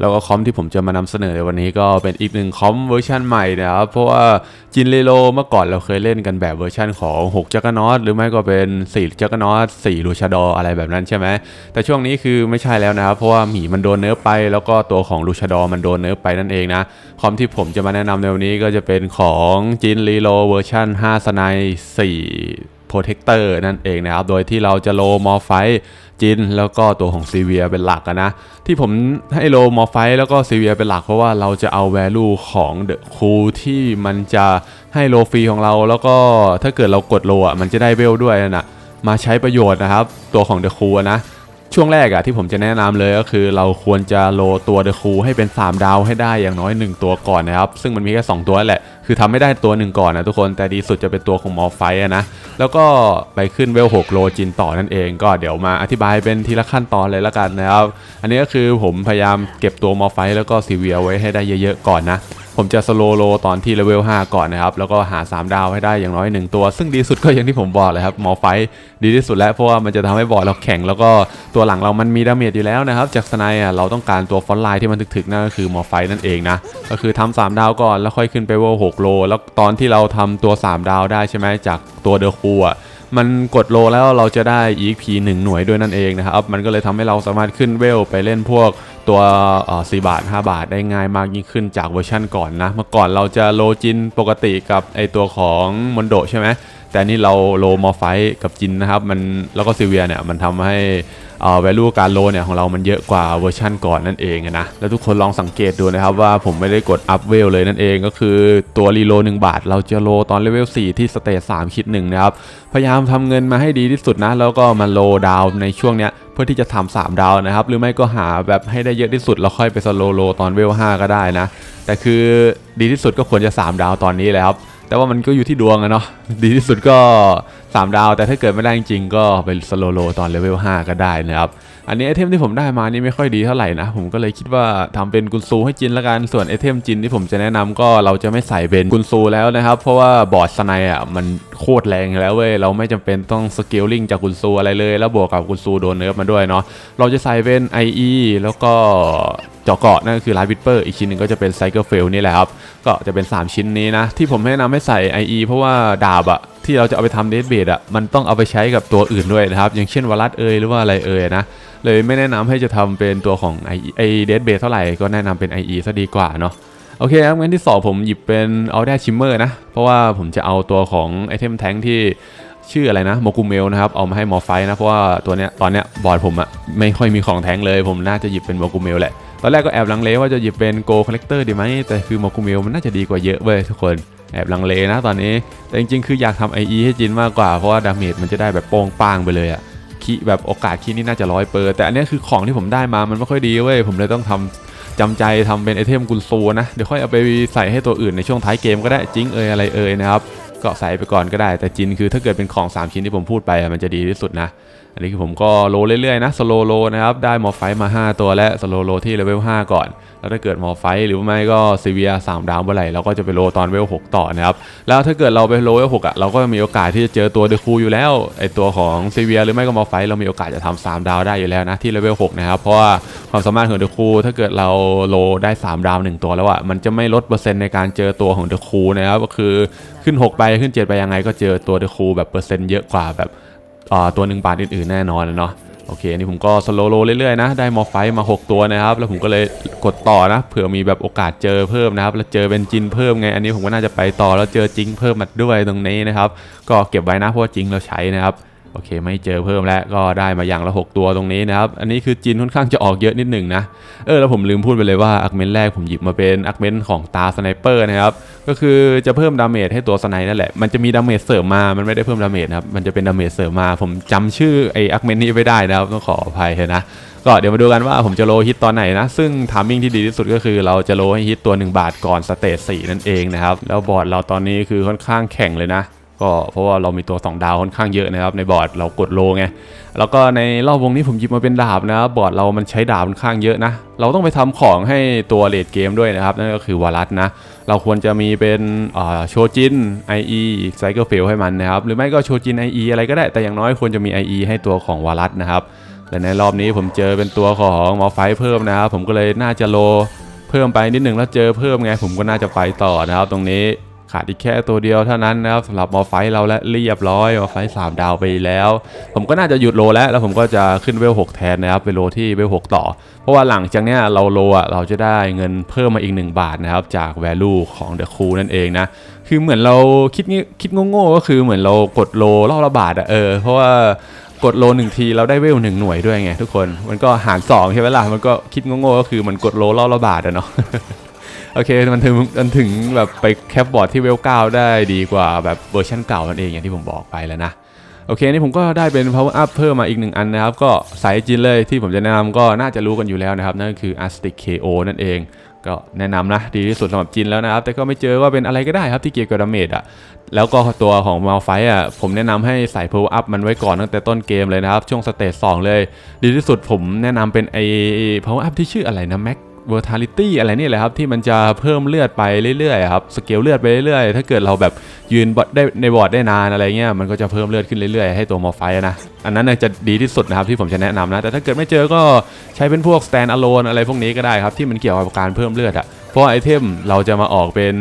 แล้วก็คอมที่ผมจะมานำเสนอในวันนี้ก็เป็นอีกหนึ่งคอมเวอร์ชันใหม่นะครับ เพราะว่าจินเรโลเมื่อก่อนเราเคยเล่นกันแบบเวอร์ชันของ 6 จักรนอตหรือไม่ก็เป็น 4 จักรนอต4ลูชาดออะไรแบบนั้นใช่ไหม แต่ช่วงนี้คือไม่ใช่แล้วนะครับ เพราะว่าหมีมันโดนเนื้อไป แล้วก็ตัวของลูชาดอมันโดนเนื้อไปนั่นเองนะ คอมที่ผมจะมาแนะนำในวันนี้ก็จะเป็นของจินเรโลเวอร์ชัน5สไน4 Protector นั่นเองนะครับ โดยที่เราจะโลมอไฟจิน แล้วก็ตัวของซีเวียเป็นหลักนะ ที่ผมให้โลมอไฟแล้วก็ซีเวียเป็นหลักเพราะว่าเราจะเอา value ของเดอะคูที่มันจะให้โลฟรีของเรา แล้วก็ถ้าเกิดเรากดโลอะมันจะได้เวลด้วยนะมาใช้ประโยชน์นะครับ ตัวของเดอะคูนะช่วงแรกอะที่ผมจะแนะนำเลยก็คือ เราควรจะโลตัวเดอะคูให้เป็น 3 ดาวให้ได้อย่างน้อย 1 ตัวก่อนนะครับ ซึ่งมันมีแค่ 2 ตัวแหละ คือทำไม่ได้ตัวหนึ่งก่อนนะทุกคนแต่ดีสุดจะเป็นตัวของมอไฟอะนะ แล้วก็ไปขึ้นเวล6โลจินต่อนั่นเอง ก็เดี๋ยวมาอธิบายเป็นทีละขั้นตอนเลยละกันนะครับ อันนี้ก็คือผมพยายามเก็บตัวมอไฟแล้วก็ซีเวียไว้ให้ได้เยอะๆก่อนนะผมจะสโลโลตอนที่เลเวล 5 ก่อนนะครับ แล้วก็หา 3 ดาวให้ได้อย่างน้อย 1 ตัว ซึ่งดีสุดก็อย่างที่ผมบอกเลยครับมอไฟดีที่สุดแล้วเพราะว่ามันจะทำให้บอร์ดเราแข็ง แล้วก็ตัวหลังเรามันมีดาเมจอยู่แล้วนะครับ จากสไนอะเราต้องการตัวฟอนไลน์ที่มันถึกๆนั่นก็คือมอไฟนั่นเองนะ ก็คือทำ3ดาวก่อนแล้วค่อยขึ้นไปเวล6 โล แล้วตอนที่เราทำตัว 3 ดาวได้ใช่ไหมจากตัวเดอะคูอะมันกดโลแล้วเราจะได้ EXP 1 หน่วยด้วยนั่นเองนะครับ มันก็เลยทำให้เราสามารถขึ้นเวลไปเล่นพวกตัวเอ่บาท 5 บาทได้ง่ายมากยิ่งขึ้นจากเวอร์ชั่นก่อนนะ เมื่อก่อนเราจะโลจินปกติกับไอตัวของมอนโดใช่ไหมแต่นี่เราโลมอไฟกับจินนะครับ มันแล้วก็ซิเวียเนี่ยมันทำให้ value การโลเนี่ยของเรามันเยอะกว่าเวอร์ชั่นก่อนนั่นเองนะ แล้วทุกคนลองสังเกตดูนะครับว่าผมไม่ได้กดอัพเวลเลยนั่นเองก็คือตัวรีโล1บาท เราจะโลตอนเลเวล4ที่สเตจ3คิดหนึ่งนะครับ พยายามทำเงินมาให้ดีที่สุดนะ แล้วก็มาโลดาวในช่วงเนี้ยเพื่อที่จะทำ3ดาวนะครับ หรือไม่ก็หาแบบให้ได้เยอะที่สุด แล้วค่อยไปสโลโลตอนเวล5ก็ได้นะ แต่คือดีที่สุดก็ควรจะ 3 ดาวตอนนี้แหละครับ แต่ว่ามันก็อยู่ที่ดวงอะเนาะดีที่สุดก็ 3 ดาว แต่ถ้าเกิดไม่ได้จริงๆก็ไปสโลโลตอนเลเวล5ก็ได้นะครับ อันนี้ไอเทมที่ผมได้มานี่ไม่ค่อยดีเท่าไหร่นะ ผมก็เลยคิดว่าทำเป็นกุนซูให้จินละกัน ส่วนไอเทมจินที่ผมจะแนะนำก็เราจะไม่ใส่เป็นกุนซูแล้วนะครับ เพราะว่าบอร์ดสไนอะมันโคตรแรงแล้วเว้ย เราไม่จำเป็นต้องสเกลลิงจากกุนซูอะไรเลย แล้วบวกกับกุนซูโดนเนิร์ฟมาด้วยเนาะ เราจะใส่เป็น IE แล้วก็เจาะเกาะนั่นก็คือไลท์วิปเปอร์อีกชิ้นหนึ่งก็จะเป็นไซเคิลเฟลนี่แหละครับ ก็จะเป็น 3 ชิ้นนี้นะ ที่ผมแนะนำให้ใส่ IE เพราะว่าดาบอะ ที่เราจะเอาไปทำเดสเบดอะมันต้องเอาไปใช้กับตัวอื่นด้วยนะครับ อย่างเช่นวารัสเอยหรือว่าอะไรเอยนะเลยไม่แนะนำให้จะทำเป็นตัวของไอเดสเบสเท่าไหร่ก็แนะนำเป็น IE ซะดีกว่าเนาะโอเคครับงั้นที่ 2 ผมหยิบเป็นเอาแดชิมเมอร์นะ เพราะว่าผมจะเอาตัวของไอเทมแท้งที่ชื่ออะไรนะโมกุเมลนะครับ เอามาให้หมอไฟนะ เพราะว่าตัวเนี้ยตอนเนี้ยบอร์ดผมอะไม่ค่อยมีของแท้งเลย ผมน่าจะหยิบเป็นโมกุเมลแหละ ตอนแรกก็แอบลังเลว่าจะหยิบเป็นโกคอลเลกเตอร์ดีไหมแต่คือโมกุเมลมันน่าจะดีกว่าเยอะเว้ยทุกคน แอบลังเลนะตอนนี้ แต่จริงๆ คืออยากทำ IE ให้จินมากกว่า เพราะว่าดาเมจมันจะได้แบบโป้งป้างไปเลยอะคีแบบโอกาสคีนี่น่าจะร้อยเปอร์แต่อันนี้คือของที่ผมได้มามันไม่ค่อยดีเว้ยผมเลยต้องทำจำใจทำเป็นไอเทมกุนซูนะ เดี๋ยวค่อยเอาไปใส่ให้ตัวอื่นในช่วงท้ายเกมก็ได้จริงเอยอะไรเอยนะครับก็ใส่ไปก่อนก็ได้ แต่จินคือถ้าเกิดเป็นของ 3 ชิ้นที่ผมพูดไปอะมันจะดีที่สุดนะ อันนี้คือผมก็โลเรื่อยๆนะสโลโลนะครับได้มอไฟมา 5 ตัวและสโลโลที่เลเวล5ก่อน แล้วถ้าเกิดมอไฟหรือไม่ก็ซีเวียสามดาวเมื่อไหร่เราก็จะไปโลตอนเวล6ต่อนะครับแล้วถ้าเกิดเราไปโลเวล6อะเราก็มีโอกาสที่จะเจอตัวเดอะคูอยู่แล้วไอตัวของซีเวียหรือไม่ก็มอไฟเรามีโอกาสจะทำสามดาวได้อยู่แล้วนะที่เลเวล6นะครับเพราะว่าความสามารถของเดอะคูถ้าเกิดเราโลได้ 3 ดาวหนึ่งตัวแล้วอะมันจะไม่ลดเปอร์เซ็นต์ในการเจอตัวของเดอะคูนะครับก็คือขึ้น 6 ไปขึ้น 7 ไปยังไงก็เจอตัวเดอะคูแบบเปอร์เซ็นต์เยอะกว่าแบบ ตัวหนึ่งบาทอื่นๆแน่นอนนะเนาะโอเคอันนี้ผมก็สโลโลเรื่อยๆนะได้มอไฟมา 6 ตัวนะครับ แล้วผมก็เลยกดต่อนะเผื่อมีแบบโอกาสเจอเพิ่มนะครับ แล้วเจอเป็นจินเพิ่มไง อันนี้ผมก็น่าจะไปต่อแล้วเจอจิงเพิ่มมาด้วยตรงนี้นะครับ ก็เก็บไว้นะเพราะว่าจิงเราใช้นะครับ โอเค ไม่เจอเพิ่มแล้วก็ได้มาอย่างละ 6 ตัวตรงนี้นะครับ อันนี้คือจินค่อนข้างจะออกเยอะนิดหนึ่งนะ เออแล้วผมลืมพูดไปเลยว่าอักเมนแรกผมหยิบมาเป็นอักเมนของตาสไนเปอร์นะครับ ก็คือจะเพิ่มดาเมจให้ตัวสไนนั่นแหละ มันจะมีดาเมจเสริมมา มันไม่ได้เพิ่มดาเมจนะครับ มันจะเป็นดาเมจเสริมมา ผมจำชื่อไออักเมนนี้ไม่ได้นะครับ ต้องขออภัยนะก็เดี๋ยวมาดูกันว่าผมจะโลฮิตตอนไหนนะ ซึ่งทามมิ่งที่ดีที่สุดก็คือเราจะโลให้ฮิตตัว 1 บาทก่อนสเตจ4นั่นเองนะครับ แล้วบอร์ดเราตอนนี้คือค่อนข้างแข็งเลยนะ ก็เพราะว่าเรามีตัว 2 ดาวค่อนข้างเยอะนะครับในบอร์ดเรากดโลไงแล้วก็ในรอบวงนี้ผมหยิบมาเป็นดาบนะครับบอร์ดเรามันใช้ดาบค่อนข้างเยอะนะ เราต้องไปทำของให้ตัวเลดเกมด้วยนะครับ นั่นก็คือวารัสนะ เราควรจะมีเป็นโชจิน IE ไซเคิลเฟลให้มันนะครับ หรือไม่ก็โชจิน IE อะไรก็ได้แต่อย่างน้อยควรจะมี IE ให้ตัวของวารัสนะครับและในรอบนี้ผมเจอเป็นตัวของมอไฟเพิ่มนะครับผมก็เลยน่าจะโลเพิ่มไปนิดหนึ่งแล้วเจอเพิ่มไงผมก็น่าจะไปต่อนะครับตรงนี้ ขาดอีกแค่ตัวเดียวเท่านั้นนะครับสำหรับมอไฟเราและเรียบร้อยมอไฟสามดาวไปแล้ว ผมก็น่าจะหยุดโลแล้วแล้วผมก็จะขึ้นเวล6แทนนะครับไปโลที่เวล6ต่อ เพราะว่าหลังจากเนี้ยเราโลอะเราจะได้เงินเพิ่มมาอีก 1 บาทนะครับจาก value ของ The Crew นั่นเองนะคือเหมือนเราคิดงี้คิดโง่ๆก็คือเหมือนเรากดโลรอบละบาทอะเออเพราะว่ากดโลหนึ่งทีเราได้เวลหนึ่งหน่วยด้วยไงทุกคนมันก็หารสองใช่ไหมล่ะมันก็คิดโง่ๆก็คือมันกดโลรอบละบาทอะเนาะ โอเคมันถึงมันถึงแบบไปแคปบอร์ดที่เวล9ได้ดีกว่าแบบเวอร์ชันเก่านั่นเองอย่างที่ผมบอกไปแล้วนะโอเคนี่ผมก็ได้เป็น power up เพิ่มมาอีกหนึ่งอันนะครับ ก็สายจินเลยที่ผมจะแนะนำก็น่าจะรู้กันอยู่แล้วนะครับ นั่นก็คือ Astic KO นั่นเอง ก็แนะนำนะ ดีที่สุดสำหรับจินแล้วนะครับ แต่ก็ไม่เจอว่าเป็นอะไรก็ได้ครับที่เกี่ยวกับดาเมจอะ แล้วก็ตัวของมาไฟอะ ผมแนะนำให้ใส่ power up มันไว้ก่อนตั้งแต่ต้นเกมเลยนะครับ ช่วงสเตจ2เลย ดีที่สุดผมแนะนำเป็นไอ power up ที่ชื่ออะไรนะ Mac Vitality อะไรนี่แหละครับที่มันจะเพิ่มเลือดไปเรื่อยๆครับสเกลเลือดไปเรื่อยๆ ถ้าเกิดเราแบบยืนบอดได้ในบอร์ดได้นานอะไรเงี้ยมันก็จะเพิ่มเลือดขึ้นเรื่อยๆให้ตัวมอไฟนะอันนั้นจะดีที่สุดนะครับที่ผมจะแนะนำนะแต่ถ้าเกิดไม่เจอก็ใช้เป็นพวก stand alone อะไรพวกนี้ก็ได้ครับที่มันเกี่ยวกับการเพิ่มเลือดอะเพราะไอเทมเราจะมาออกเป็น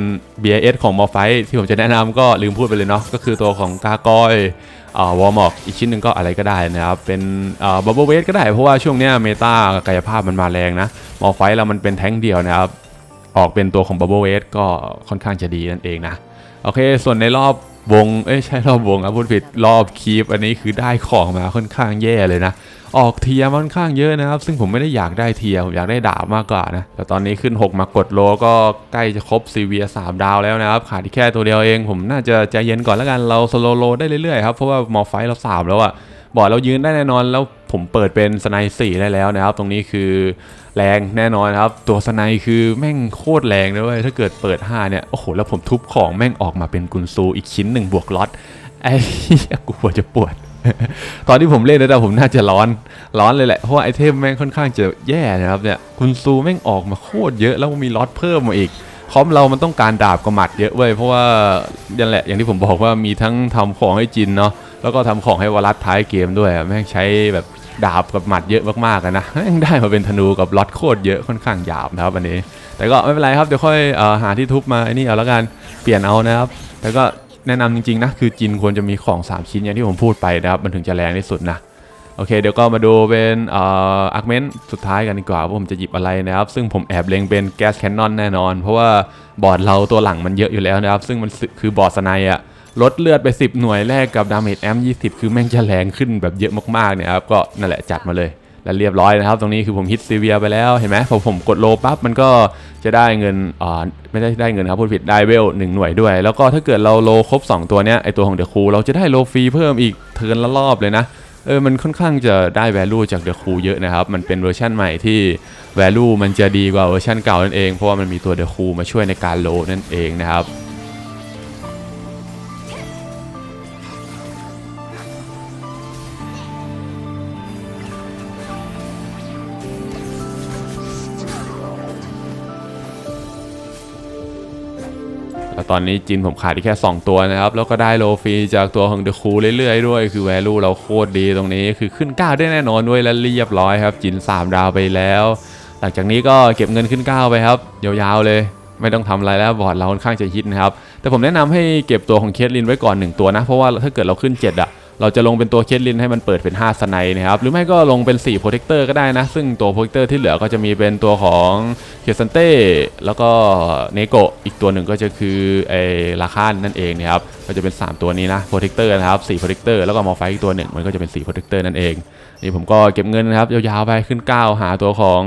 BIS ของมอไฟที่ผมจะแนะนำก็ลืมพูดไปเลยเนาะก็คือตัวของกากอย วอร์มอกอีกชิ้นหนึ่งก็อะไรก็ได้นะครับ เป็นบับเบิลเวทก็ได้ เพราะว่าช่วงเนี้ยเมตากายภาพมันมาแรงนะมอไฟเรามันเป็นแท้งเดียวนะครับ ออกเป็นตัวของบับเบิลเวทก็ค่อนข้างจะดีนั่นเองนะ โอเค ส่วนในรอบวง เอ้ยใช่รอบวงครับพูดผิดรอบคีฟอันนี้คือได้ของมาค่อนข้างแย่เลยนะ ออกเทียมาค่อนข้างเยอะนะครับ ซึ่งผมไม่ได้อยากได้เทียผมอยากได้ดาบมากกว่านะแต่ตอนนี้ขึ้น 6 มากดโลก็ใกล้จะครบซีเวียสามดาวแล้วนะครับ ขาดอีกแค่ตัวเดียวเอง ผมน่าจะใจเย็นก่อนแล้วกันเราสโลโลได้เรื่อยๆครับเพราะว่ามอไฟเราสามแล้วอะบอร์ดเรายืนได้แน่นอนแล้วผมเปิดเป็นสไนสี่ได้แล้วนะครับ ตรงนี้คือแรงแน่นอนครับ ตัวสไนคือแม่งโคตรแรงเลยเว้ยถ้าเกิดเปิด 5 เนี่ย โอ้โห แล้วผมทุบของแม่งออกมาเป็นกุนซูอีกชิ้นหนึ่งบวกล็อตไอ้กูปวดจะปวด ตอนที่ผมเล่นนะผมน่าจะร้อน ร้อนเลยแหละ เพราะว่าไอเทมแม่งค่อนข้างจะแย่นะครับเนี่ย คุณซูแม่งออกมาโคตรเยอะแล้วมีล็อตเพิ่มมาอีก คอมเรามันต้องการดาบกับหมัดเยอะเว้ย เพราะว่านั่นแหละอย่างที่ผมบอกว่ามีทั้งทำของให้จินเนาะ แล้วก็ทำของให้วรัสท้ายเกมด้วย แม่งใช้แบบดาบกับหมัดเยอะมากๆอะนะแม่งได้มาเป็นธนูกับล็อตโคตรเยอะค่อนข้างหยาบนะครับอันนี้ แต่ก็ไม่เป็นไรครับเดี๋ยวค่อยอ่อหาที่ทุบมาไอ้นี่เอาแล้วกัน เปลี่ยนเอานะครับแต่ก็ แนะนำจริงๆนะคือจินควรจะมีของ 3 ชิ้นอย่างที่ผมพูดไปนะครับมันถึงจะแรงที่สุดนะโอเคเดี๋ยวก็มาดูเป็นเอ่ออาร์คเมนต์สุดท้ายกันดีกว่าว่าผมจะหยิบอะไรนะครับ ซึ่งผมแอบเล็งเป็นแก๊สแคนนอนแน่นอน เพราะว่าบอร์ดเราตัวหลังมันเยอะอยู่แล้วนะครับ ซึ่งมันคือบอร์ดสไนอะลดเลือดไป 10 หน่วยแรกกับดาเมจแอม20 คือแม่งจะแรงขึ้นแบบเยอะมากๆเนี่ยครับก็นั่นแหละจัดมาเลย และเรียบร้อยนะครับ ตรงนี้คือผมฮิตซีเวียไปแล้วเห็นไหมพอผมกดโลปั๊บมันก็จะได้เงินอ่าไม่ได้ได้เงินครับพูดผิดได้เวลหนึ่งหน่วยด้วย แล้วก็ถ้าเกิดเราโลครบ 2 ตัวเนี้ยไอตัวของเดอะคูเราจะได้โลฟรีเพิ่มอีกเทิร์นละรอบเลยนะเออมันค่อนข้างจะได้ value จาก The Crew เยอะนะครับ มันเป็นเวอร์ชันใหม่ที่ value มันจะดีกว่าเวอร์ชันเก่านั่นเอง เพราะว่ามันมีตัว The Crew มาช่วยในการโลนั่นเองนะครับ แล้วตอนนี้จินผมขาดอีกแค่ 2 ตัวนะครับ แล้วก็ได้โลฟรีจากตัวของเดอะคูเรื่อยๆด้วย คือแวลูเราโคตรดีตรงนี้คือขึ้น 9 ได้แน่นอนด้วยและเรียบร้อยครับ จิน 3 ดาวไปแล้ว หลังจากนี้ก็เก็บเงินขึ้น 9 ไปครับ ยาวๆเลยไม่ต้องทำอะไรแล้วบอร์ดเราค่อนข้างจะฮิตนะครับแต่ผมแนะนำให้เก็บตัวของเคสลินไว้ก่อน 1 ตัวนะ เพราะว่าถ้าเกิดเราขึ้น 7อะ เราจะลงเป็นตัวเคสลินให้มันเปิดเป็น 5 สไนนะครับ หรือไม่ก็ลงเป็น4โปรเทคเตอร์ก็ได้นะ ซึ่งตัวโปรเทคเตอร์ที่เหลือก็จะมีเป็นตัวของเคซันเต้แล้วก็เนโกะอีกตัวหนึ่งก็จะคือไอลาคานนั่นเองนะครับก็จะเป็น 3 ตัวนี้นะโปรเทคเตอร์นะครับ4โปรเทคเตอร์แล้วก็มอไฟอีกตัวหนึ่งมันก็จะเป็น4โปรเทคเตอร์นั่นเองนี่ผมก็เก็บเงินนะครับยาวๆไปขึ้น 9 หาตัวของ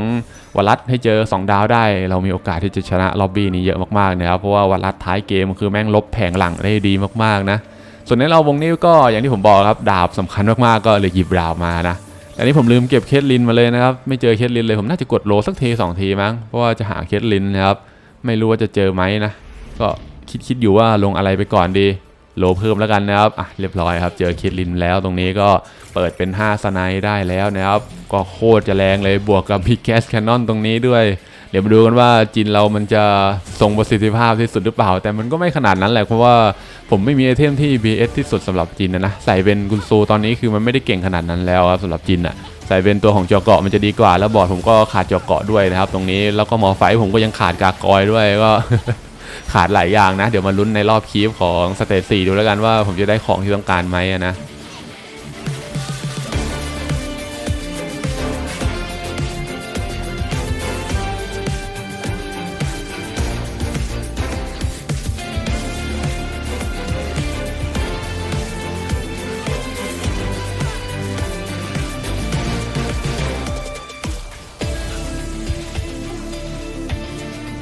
วลัดให้เจอ 2 ดาวได้ เรามีโอกาสที่จะชนะล็อบบี้นี้เยอะมากๆนะครับเพราะว่าวลัดท้ายเกมคือแม่งลบแผงหลังได้ดีมากๆนะ ส่วนในเราวงนี้ก็อย่างที่ผมบอกครับดาบสำคัญมากๆก็เลยหยิบดาบมานะแต่นี้ผมลืมเก็บเคสลินมาเลยนะครับไม่เจอเคสลินเลยผมน่าจะกดโลสักทีสองทีมั้งเพราะว่าจะหาเคสลินนะครับไม่รู้ว่าจะเจอไหมนะก็คิดคิดอยู่ว่าลงอะไรไปก่อนดีโลเพิ่มแล้วกันนะครับอะเรียบร้อยครับ เจอเคสลินแล้วตรงนี้ก็เปิดเป็น 5 สไนด์ได้แล้วนะครับ ก็โคตรจะแรงเลยบวกกับพิกแคสแคนนอนตรงนี้ด้วย เดี๋ยวมาดูกันว่าจินเรามันจะทรงประสิทธิภาพที่สุดหรือเปล่า แต่มันก็ไม่ขนาดนั้นแหละเพราะว่าผมไม่มีไอเทมที่ BS ที่สุดสำหรับจินนะนะใส่เป็นกุนซูตอนนี้คือมันไม่ได้เก่งขนาดนั้นแล้วครับสำหรับจินอะใส่เป็นตัวของเจาะเกาะมันจะดีกว่า แล้วบอร์ดผมก็ขาดเจาะเกาะด้วยนะครับตรงนี้แล้วก็หมอไฟผมก็ยังขาดกากอยด้วยก็ขาดหลายอย่างนะ เดี๋ยวมาลุ้นในรอบคีฟของสเตจสี่ดูแล้วกันว่าผมจะได้ของที่ต้องการไหมนะ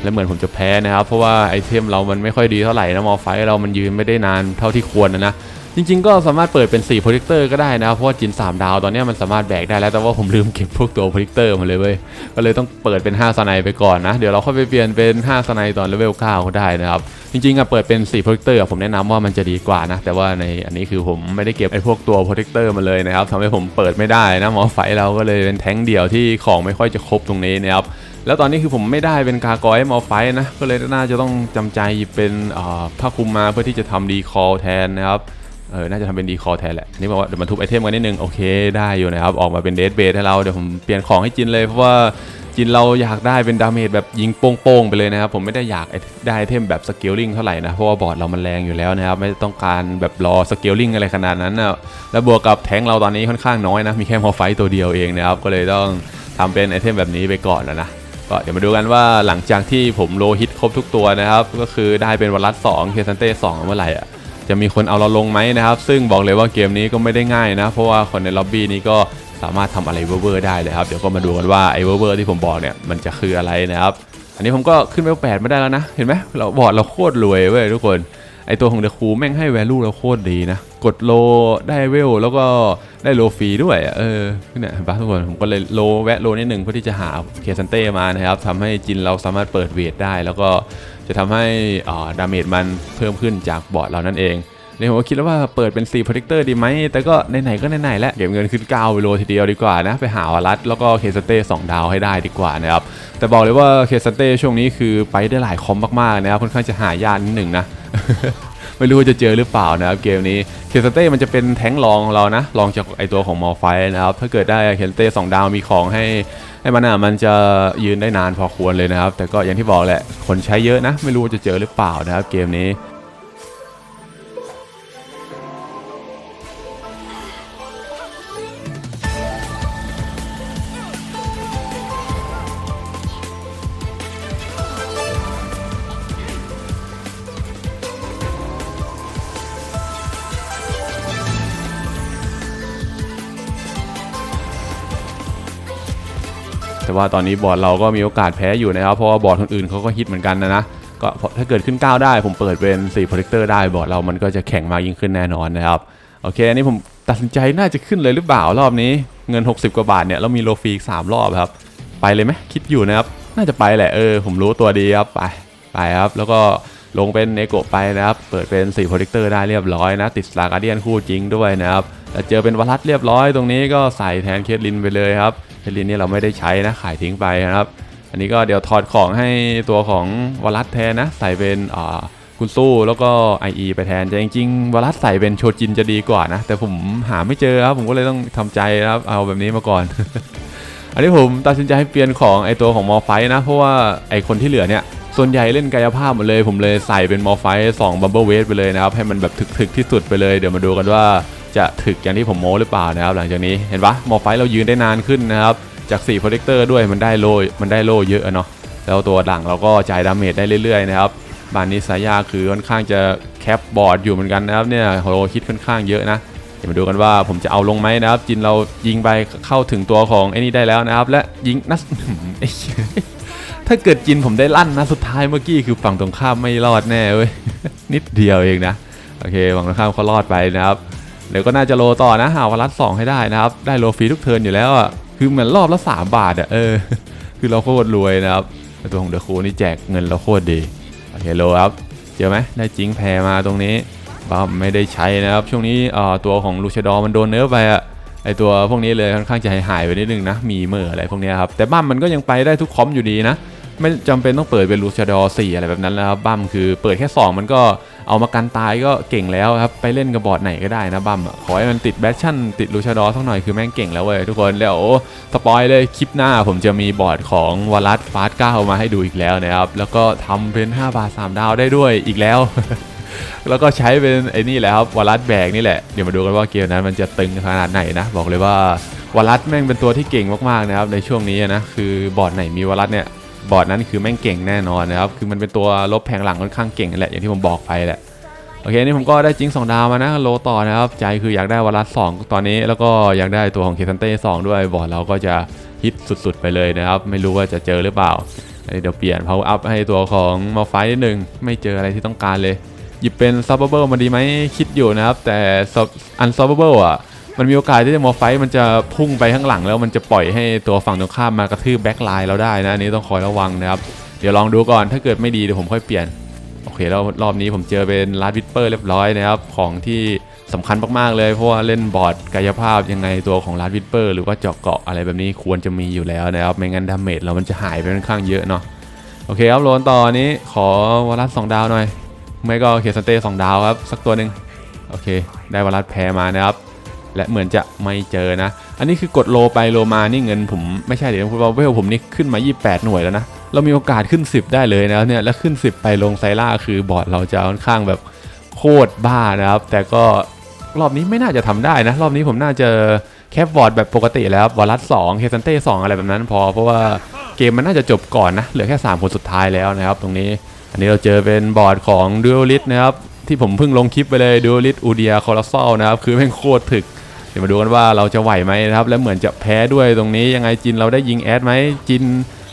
แล้วเหมือนผมจะแพ้นะครับ เพราะว่าไอเทมเรามันไม่ค่อยดีเท่าไหร่นะมอไฟเรามันยืนไม่ได้นานเท่าที่ควรนะนะจริงๆก็สามารถเปิดเป็น4โปรเจคเตอร์ก็ได้นะครับเพราะว่าจิน 3 ดาวตอนนี้มันสามารถแบกได้แล้วแต่ว่าผมลืมเก็บพวกตัวโปรเจคเตอร์มาเลยเว้ยก็เลยต้องเปิดเป็น 5 สไนไปก่อนนะ เดี๋ยวเราค่อยไปเปลี่ยนเป็น 5 สไนตอนเลเวล9ก็ได้นะครับ จริงๆอะเปิดเป็น4โปรเจคเตอร์ผมแนะนำว่ามันจะดีกว่านะ แต่ว่าในอันนี้คือผมไม่ได้เก็บไอ้พวกตัวโปรเจคเตอร์มาเลยนะครับทำให้ผมเปิดไม่ได้นะหมอไฟเราก็เลยเป็นแท้งเดี่ยวที่ของไม่ค่อยจะครบตรงนี้นะครับ แล้วตอนนี้คือผมไม่ได้เป็นกากอยมอไฟนะ ก็เลยน่าจะต้องจำใจหยิบเป็นผ้าคลุมมาเพื่อที่จะทำดีคอแทนนะครับเออ น่าจะทำเป็นดีคอแทนแหละ นี่บอกว่าเดี๋ยวมาทุบไอเทมกันนิดนึง โอเค ได้อยู่นะครับ ออกมาเป็นเดสเบสให้เรา เดี๋ยวผมเปลี่ยนของให้จินเลย เพราะว่าจินเราอยากได้เป็นดาเมจแบบยิงโป้งๆไปเลยนะครับ ผมไม่ได้อยากได้ไอเทมแบบสเกลลิงเท่าไหร่นะ เพราะว่าบอร์ดเรามันแรงอยู่แล้วนะครับ ไม่ต้องการแบบรอสเกลลิงอะไรขนาดนั้นนะแล้วบวกกับแทงเราตอนนี้ค่อนข้างน้อยนะ มีแค่มอไฟต์ตัวเดียวเองนะครับ ก็เลยต้องทำเป็นไอเทมแบบนี้ไปก่อนนะนะ ก็เดี๋ยวมาดูกันว่าหลังจากที่ผมโลฮิตครบทุกตัวนะครับ ก็คือได้เป็นวันลัด2เคซันเต้2เมื่อไหร่อะจะมีคนเอาเราลงไหมนะครับ ซึ่งบอกเลยว่าเกมนี้ก็ไม่ได้ง่ายนะ เพราะว่าคนในล็อบบี้นี้ก็สามารถทำอะไรเวอร์ได้เลยครับ เดี๋ยวก็มาดูกันว่าไอ้เวอร์ที่ผมบอกเนี่ยมันจะคืออะไรนะครับ อันนี้ผมก็ขึ้นไปแปดไม่ได้แล้วนะ เห็นไหมเราบอร์ดเราโคตรรวยเว้ยทุกคน ไอตัวของเดอะคูแม่งให้แวลูเราโคตรดีนะ กดโลได้เวลแล้วก็ได้โลฟรีด้วยอะเออเนี่ยเห็นปทุกคนผมก็เลยโลแวะโลนิดหนึ่งเพื่อที่จะหาเคซันเต้มานะครับทำให้จินเราสามารถเปิดเวทได้ แล้วก็จะทำให้อ่าดาเมจมันเพิ่มขึ้นจากบอร์ดเรานั่นเองเนี่ยผมก็คิดแล้วว่าเปิดเป็น4 Protector ดีไหม แต่ก็ไหนๆก็ไหนๆแล้วเก็บเงินขึ้น9ไปโลทีเดียวดีกว่านะ ไปหาวารัดแล้วก็เคซันเต้2ดาวให้ได้ดีกว่านะครับ แต่บอกเลยว่าเคซันเต้ช่วงนี้คือไปได้หลายคอมมากๆนะครับ ค่อนข้างจะหายากนิดหนึ่งนะ ไม่รู้ว่าจะเจอหรือเปล่านะครับเกมนี้เคสเต้มันจะเป็นแท้งรองของเรานะรองจากไอตัวของมอไฟนะครับถ้าเกิดได้เคสเต้สองดาวมีของให้ให้มันอะมันจะยืนได้นานพอควรเลยนะครับ แต่ก็อย่างที่บอกแหละคนใช้เยอะนะ ไม่รู้ว่าจะเจอหรือเปล่านะครับเกมนี้ ว่าตอนนี้บอร์ดเราก็มีโอกาสแพ้อยู่นะครับ เพราะว่าบอร์ดคนอื่นเขาก็ฮิตเหมือนกันนะนะก็ถ้าเกิดขึ้น 9 ได้ผมเปิดเป็น4 Protector ได้บอร์ดเรามันก็จะแข็งมากยิ่งขึ้นแน่นอนนะครับโอเคอันนี้ผมตัดสินใจน่าจะขึ้นเลยหรือเปล่ารอบนี้เงิน 60 กว่าบาทเนี่ยแล้วมีโลฟีอีก3รอบครับ ไปเลยไหมคิดอยู่นะครับน่าจะไปแหละเออผมรู้ตัวดีครับไปไปครับ แล้วก็ลงเป็นเนโกไปนะครับเปิดเป็น4 Protector ได้เรียบร้อยนะ ติดสลาการเดียนคู่จริงด้วยนะครับแล้วเจอเป็นวัลัดเรียบร้อยตรงนี้ก็ใส่แทนเคสลินไปเลยครับ เคสลินนี่เราไม่ได้ใช้นะขายทิ้งไปนะครับ อันนี้ก็เดี๋ยวถอดของให้ตัวของวลัดแทนนะ ใส่เป็นอ่าคุณสู้แล้วก็ IE ไปแทนแต่จริงๆวลัดใส่เป็นโชจินจะดีกว่านะ แต่ผมหาไม่เจอครับ ผมก็เลยต้องทำใจครับเอาแบบนี้มาก่อน อันนี้ผมตัดสินใจให้เปลี่ยนของไอตัวของมอไฟนะ เพราะว่าไอคนที่เหลือเนี่ยส่วนใหญ่เล่นกายภาพหมดเลย ผมเลยใส่เป็นมอไฟสองบัมเบิลเวสไปเลยนะครับ ให้มันแบบถึกๆที่สุดไปเลย เดี๋ยวมาดูกันว่า จะถึกอย่างที่ผมโม้หรือเปล่านะครับ หลังจากนี้เห็นปะมอไฟเรายืนได้นานขึ้นนะครับ จาก4 Protector ด้วยมันได้โลมันได้โลเยอะเนาะแล้วตัวหลังเราก็จ่ายดาเมจได้เรื่อยๆนะครับบานนี้สายาคือค่อนข้างจะแคปบอร์ดอยู่เหมือนกันนะครับเนี่ยโลคิดค่อนข้างเยอะนะเดี๋ยวมาดูกันว่าผมจะเอาลงไหมนะครับ จินเรายิงไปเข้าถึงตัวของไอ้นี่ได้แล้วนะครับ และยิงนัดถ้าเกิดจินผมได้ลั่นนะสุดท้ายเมื่อกี้คือฝั่งตรงข้ามไม่รอดแน่เว้ยนิดเดียวเองนะโอเคฝั่งตรงข้ามเขารอดไปนะครับ เดี๋ยวก็น่าจะโลต่อนะหาวารัดสองให้ได้นะครับ ได้โลฟรีทุกเทิร์นอยู่แล้วอะคือเหมือนรอบละ3บาทอะเออ คือเราโคตรรวยนะครับต่ตัวของเดอะคูนี่แจกเงินเราโคตรดีโอเคโลครับเจอไหมได้จิงแพรมาตรงนี้บัมไม่ได้ใช้นะครับ ช่วงนี้เอ่อตัวของลูชดอมันโดนเนื้อไปอะไอตัวพวกนี้เลยค่อนข้างจะหายๆไปนิดนึงนะมีเมื่ออะไรพวกนี้ครับแต่บัมมันก็ยังไปได้ทุกคอมอยู่ดีนะไม่จำเป็นต้องเปิดเป็นลูชดอ4อะไรแบบนั้นแล้วครับบัมคือเปิดแค่ 2 มันก็ เอามากันตายก็เก่งแล้วครับ ไปเล่นกับบอร์ดไหนก็ได้นะบัมขอให้มันติดแบชชั่น ติดลูชาดอสักหน่อยคือแม่งเก่งแล้วเว้ยทุกคนแล้วสปอยเลยคลิปหน้าผมจะมีบอร์ดของวอลัสฟาสเก้ามาให้ดูอีกแล้วนะครับ แล้วก็ทำเป็น5บาท3ดาวได้ด้วยอีกแล้วแล้วก็ใช้เป็นไอ้นี่แหละครับวอลัสแบกนี่แหละ เดี๋ยวมาดูกันว่าเกมนั้นมันจะตึงขนาดไหนนะ บอกเลยว่าวอลัสแม่งเป็นตัวที่เก่งมากๆนะครับในช่วงนี้นะคือบอร์ดไหนมีวอลัสเนี่ย บอร์ดนั้นคือแม่งเก่งแน่นอนนะครับ คือมันเป็นตัวลบแผงหลังค่อนข้างเก่งแหละอย่างที่ผมบอกไปแหละโอเคนี่ผมก็ได้จริง2 ดาวมานะโลต่อนะครับ ใจคืออยากได้วอลัสสองตอนนี้แล้วก็อยากได้ตัวของเคซันเต้สองด้วยบอร์ดเราก็จะฮิตสุดๆไปเลยนะครับ ไม่รู้ว่าจะเจอหรือเปล่านี่เดี๋ยวเปลี่ยน power up ให้ตัวของมาไฟนิดนึงไม่เจออะไรที่ต้องการเลย หยิบเป็นซับเบิลมาดีไหมคิดอยู่นะครับ แต่อันซับเบิลอะ มันมีโอกาสที่จะมอไฟมันจะพุ่งไปข้างหลังแล้วมันจะปล่อยให้ตัวฝั่งตรงข้ามมากระทืบแบ็คไลน์เราได้นะอันนี้ต้องคอยระวังนะครับ เดี๋ยวลองดูก่อนถ้าเกิดไม่ดีเดี๋ยวผมค่อยเปลี่ยน โอเคแล้วรอบนี้ผมเจอเป็นลาดวิปเปอร์เรียบร้อยนะครับของที่สำคัญมากๆเลยเพราะว่าเล่นบอร์ดกายภาพยังไงตัวของลาดวิปเปอร์หรือว่าเจาะเกาะอะไรแบบนี้ควรจะมีอยู่แล้วนะครับไม่งั้นดาเมจเรามันจะหายไปค่อนข้างเยอะเนาะโอเคครับโรนต่อนี้ขอวอลัสสองดาวหน่อยไม่ก็เคสันเต้สองดาวครับสักตัวหนึ่งโอเค ได้วอลัสแพ้มานะครับ และเหมือนจะไม่เจอนะ อันนี้คือกดโลไปโลมานี่เงินผมไม่ใช่เดี๋ยวเวลผมนี่ขึ้นมา 28 หน่วยแล้วนะ เรามีโอกาสขึ้น 10 ได้เลยนะเนี่ย แล้วขึ้น 10 ไปลงไซล่าคือบอร์ดเราจะค่อนข้างแบบโคตรบ้านะครับ แต่ก็รอบนี้ไม่น่าจะทำได้นะ รอบนี้ผมน่าจะแคปบอร์ดแบบปกติแล้ววอลัส2เคซันเต้2อะไรแบบนั้นพอ เพราะว่าเกมมันน่าจะจบก่อนนะ เหลือแค่ 3 คนสุดท้ายแล้วนะครับ ตรงนี้ อันนี้เราเจอเป็นบอร์ดของ d u ลิ s นะครับที่ผมเพิ่งลงคลิปไปเลย d u ลิ s อูเดียคอร์ซอลนะครับ คือแม่งโคตรถึก ดี๋ยวมาดูกันว่าเราจะไหวไหมนะครับ และเหมือนจะแพ้ด้วยตรงนี้ยังไงจินเราได้ยิงแอดไหมจิน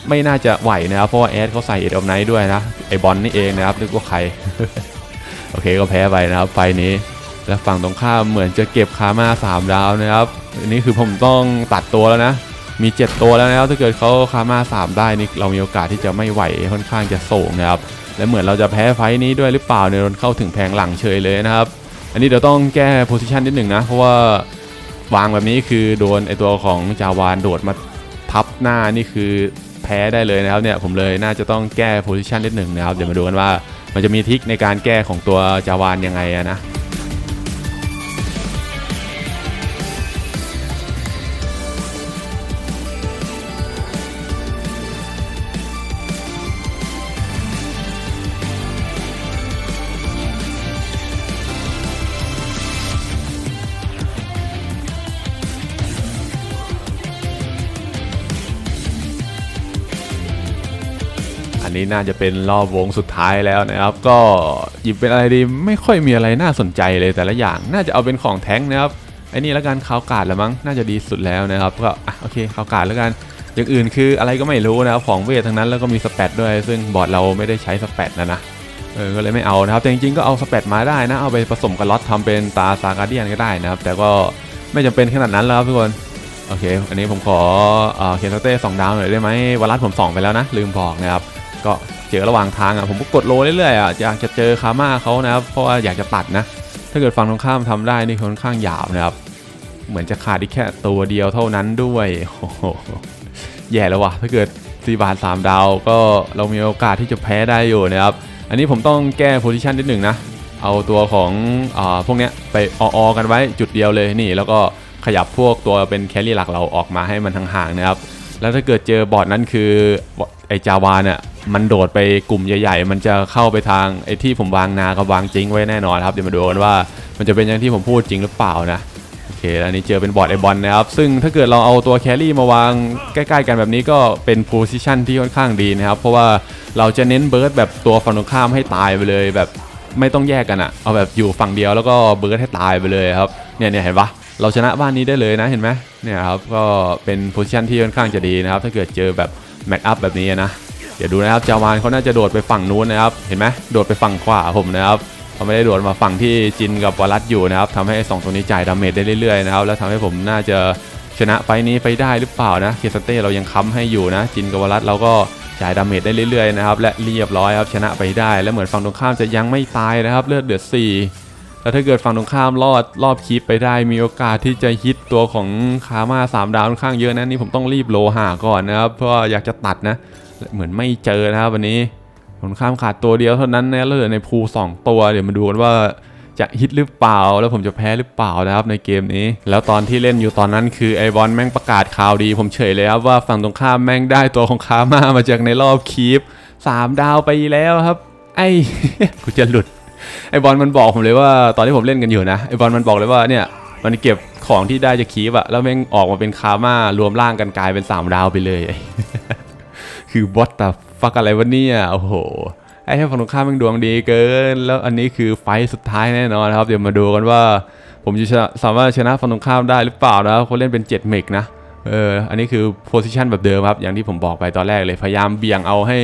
ไม่น่าจะไหวนะครับ เพราะว่าแอดเขาใส่เอ็ดออฟไนท์ด้วยนะไอบอลนี่เองนะครับนึกว่าใคร โอเคก็แพ้ไปนะครับไฟนี้ และฝั่งตรงข้ามเหมือนจะเก็บคามา3ดาวนะครับอันนี้คือผมต้องตัดตัวแล้วนะ มี 7 ตัวแล้วนะครับถ้าเกิดเขาคามา3ได้นี่เรามีโอกาสที่จะไม่ไหวค่อนข้างจะโศกนะครับและเหมือนเราจะแพ้ไฟนี้ด้วยหรือเปล่าเนี่ยโดนเข้าถึงแพงหลังเฉยเลยนะครับ อันนี้เดี๋ยวต้องแก้โพซิชันนิดหนึ่งนะเพราะว่า วางแบบนี้คือโดนไอตัวของจาวานโดดมาทับหน้านี่คือแพ้ได้เลยนะครับเนี่ยผมเลยน่าจะต้องแก้โพซิชันนิดหนึ่งนะครับเดี๋ยวมาดูกันว่ามันจะมีทิกในการแก้ของตัวจาวานยังไงนะ นี้น่าจะเป็นรอบวงสุดท้ายแล้วนะครับ ก็หยิบเป็นอะไรดีไม่ค่อยมีอะไรน่าสนใจเลยแต่ละอย่างน่าจะเอาเป็นของแท้งนะครับไอ้นี่แล้วกันคาวกาดละมั้งน่าจะดีสุดแล้วนะครับก็อะโอเคคาวกาดแล้วกันอย่างอื่นคืออะไรก็ไม่รู้นะครับของเวททั้งนั้นแล้วก็มีสเปดด้วย ซึ่งบอร์ดเราไม่ได้ใช้สเปดนะนะเออก็เลยไม่เอานะครับ แต่จริงๆก็เอาสเปดมาได้นะ เอาไปผสมกับล็อตทำเป็นตาซาการเดียนก็ได้นะครับ แต่ก็ไม่จำเป็นขนาดนั้นแล้วครับทุกคน โอเค อันนี้ผมขอเอ่อเคสเต้สองดาวหน่อยได้ไหมวันรัดผมสองไปแล้วนะ ลืมบอกนะครับ ก็เจอระหว่างทางอะผมก็กดโลเรื่อยๆอะอยากจะเจอคาม่าเขานะครับเพราะว่าอยากจะตัดนะ ถ้าเกิดฝั่งตรงข้ามทำได้นี่ค่อนข้างหยาบนะครับ เหมือนจะขาดอีกแค่ตัวเดียวเท่านั้นด้วยโอ้โหแย่แล้ววะถ้าเกิดซีบาท3ดาวก็เรามีโอกาสที่จะแพ้ได้อยู่นะครับ อันนี้ผมต้องแก้โพซิชันนิดหนึ่งนะ เอาตัวของอพวกเนี้ยไปออๆกันไว้จุดเดียวเลยนี่ แล้วก็ขยับพวกตัวเป็นแคลรี่หลักเราออกมาให้มันห่างๆนะครับ แล้วถ้าเกิดเจอบอร์ดนั้นคือไอจาวาเนี่ย มันโดดไปกลุ่มใหญ่ๆ มันจะเข้าไปทางไอ้ที่ผมวางนากับวางจริงไว้แน่นอนครับ เดี๋ยวมาดูกันว่ามันจะเป็นอย่างที่ผมพูดจริงหรือเปล่านะโอเคแล้วอันนี้เจอเป็นบอร์ดไอบอลนะครับ ซึ่งถ้าเกิดเราเอาตัวแครี่มาวางใกล้ๆกันแบบนี้ก็เป็นโพซิชันที่ค่อนข้างดีนะครับ เพราะว่าเราจะเน้นเบิร์ดแบบตัวฝั่งตรงข้ามให้ตายไปเลยแบบไม่ต้องแยกกันอะเอาแบบอยู่ฝั่งเดียวแล้วก็เบิร์ดให้ตายไปเลยครับเนี่ยเนี่ยเห็นปะเราชนะบ้านนี้ได้เลยนะเห็นไหมเนี่ยครับก็เป็นโพซิชันที่ค่อนข้างจะดีนะครับ ถ้าเกิดเจอแบบแมตช์อัพแบบนี้นะ เดี๋ยวดูนะครับจาวานเขาน่าจะโดดไปฝั่งนู้นนะครับ เห็นไหมโดดไปฝั่งขวาผมนะครับเขาไม่ได้โดดมาฝั่งที่จินกับวอลัสอยู่นะครับทำให้สองตัวนี้จ่ายดาเมจได้เรื่อยๆนะครับแล้วทำให้ผมน่าจะชนะไฟล์นี้ไปได้หรือเปล่านะ เคสเต้เรายังค้ำให้อยู่นะ จินกับวอลัสเราก็จ่ายดาเมจได้เรื่อยๆนะครับและเรียบร้อยครับชนะไปได้ และเหมือนฝั่งตรงข้ามจะยังไม่ตายนะครับ เลือดเดือดสี่แล้วถ้าเกิดฝั่งตรงข้ามรอดรอบคีปไปได้มีโอกาสที่จะฮิตตัวของคามาสามดาวค่อนข้างเยอะนะนี่ผมต้องรีบโลหาก่อนนะครับเพราะอยากจะตัดนะ เหมือนไม่เจอนะครับวันนี้ผลข้ามขาดตัวเดียวเท่านั้นนะแล้วเหลือในพูลสองตัวเดี๋ยวมาดูกันว่าจะฮิตหรือเปล่าแล้วผมจะแพ้หรือเปล่านะครับในเกมนี้ แล้วตอนที่เล่นอยู่ตอนนั้นคือไอบอลแม่งประกาศข่าวดี ผมเฉยเลยครับว่าฝั่งตรงข้ามแม่งได้ตัวของคามามาจากในรอบคีปสามดาวไปแล้วครับ ไอ้กูจะหลุดไอบอลมันบอกผมเลยว่าตอนที่ผมเล่นกันอยู่นะไอบอลมันบอกเลยว่าเนี่ยมันเก็บของที่ได้จากคีปอะแล้วแม่งออกมาเป็นคามารวมร่างกันกลายเป็นสามดาวไปเลย คือบอสแต่ฟักอะไรวะเนี่ยโอ้โหไอ้แค่ฝั่งตรงข้ามมันดวงดีเกิน แล้วอันนี้คือไฟสุดท้ายแน่นอนครับ เดี๋ยวมาดูกันว่า ผมจะสามารถชนะฝั่งตรงข้ามได้หรือเปล่านะเขาเล่นเป็น 7 เมกนะเอออันนี้คือโพซิชันแบบเดิมครับ อย่างที่ผมบอกไปตอนแรกเลย พยายามเบี่ยงเอาให้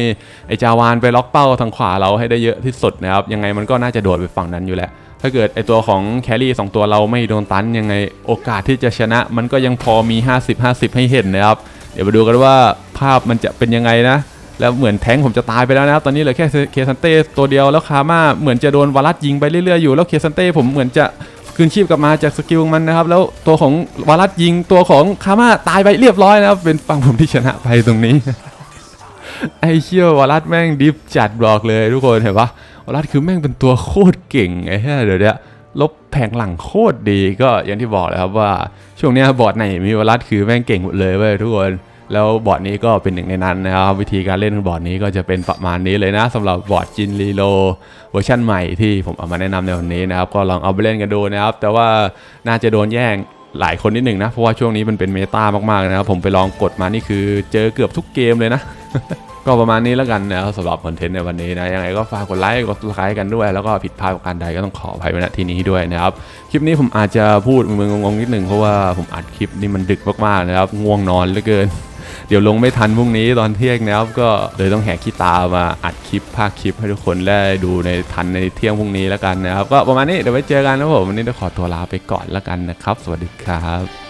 ไอจาวานไปล็อกเป้าทางขวาเราให้ได้เยอะที่สุดนะครับ ยังไงมันก็น่าจะโดดไปฝั่งนั้นอยู่แหล้วถ้าเกิดไอตัวของแครี่สองตัวเราไม่โดนตันยังไงโอกาสที่จะชนะมันก็ยังพอมี 50-50 ให้เห็นนะครับ เดี๋ยวมาดูกันว่าภาพมันจะเป็นยังไงนะ แล้วเหมือนแทงผมจะตายไปแล้วนะครับ ตอนนี้เหลือแค่เคซันเต้ตัวเดียวแล้วคาม่าเหมือนจะโดนวารัสยิงไปเรื่อยๆอยู่ แล้วเคซันเต้ผมเหมือนจะคืนชีพกลับมาจากสกิลของมันนะครับ แล้วตัวของวารัสยิงตัวของคาม่าตายไปเรียบร้อยนะครับ เป็นฝั่งผมที่ชนะไปตรงนี้ ไอเชี่ยววารัสแม่งดิฟจัดบอกเลยทุกคนเห็นปะวารัสคือแม่งเป็นตัวโคตรเก่งไอ้เหี้ยเดี๋ยวเนี้ยลบแผงหลังโคตรดีก็อย่างที่บอกเลยครับว่า ช่วงนี้บอร์ดไหนมีวรัสคือแม่งเก่งหมดเลยเว้ยทุกคนแล้วบอร์ดนี้ก็เป็นหนึ่งในนั้นนะครับวิธีการเล่นบอร์ดนี้ก็จะเป็นประมาณนี้เลยนะสำหรับบอร์ดจินรีโลเวอร์ชันใหม่ที่ผมเอามาแนะนำในวันนี้นะครับก็ลองเอาไปเล่นกันดูนะครับ แต่ว่าน่าจะโดนแย่งหลายคนนิดหนึ่งนะเพราะว่าช่วงนี้มันเป็นเมตามากๆนะครับผมไปลองกดมานี่คือเจอเกือบทุกเกมเลยนะ ก็ประมาณนี้แล้วกันนะครับสำหรับคอนเทนต์ในวันนี้นะยังไงก็ฝากกดไลค์กดไลค์กันด้วย แล้วก็ผิดพลาดประการใดก็ต้องขออภัยไว้ณที่นี้ด้วยนะครับ คลิปนี้ผมอาจจะพูดมึงงงนิดหนึ่งเพราะว่าผมอัดคลิปนี่มันดึกมากๆนะครับง่วงนอนเหลือเกิน เดี๋ยวลงไม่ทันพรุ่งนี้ตอนเที่ยงนะครับก็เลยต้องแหกขี้ตามาอัดคลิปภาคคลิปให้ทุกคนได้ดูในทันในเที่ยงพรุ่งนี้แล้วกันนะครับก็ประมาณนี้เดี๋ยวไว้เจอกันนะครับผมวันนี้ต้องขอตัวลาไปก่อนแล้วกันนะครับ สวัสดีครับ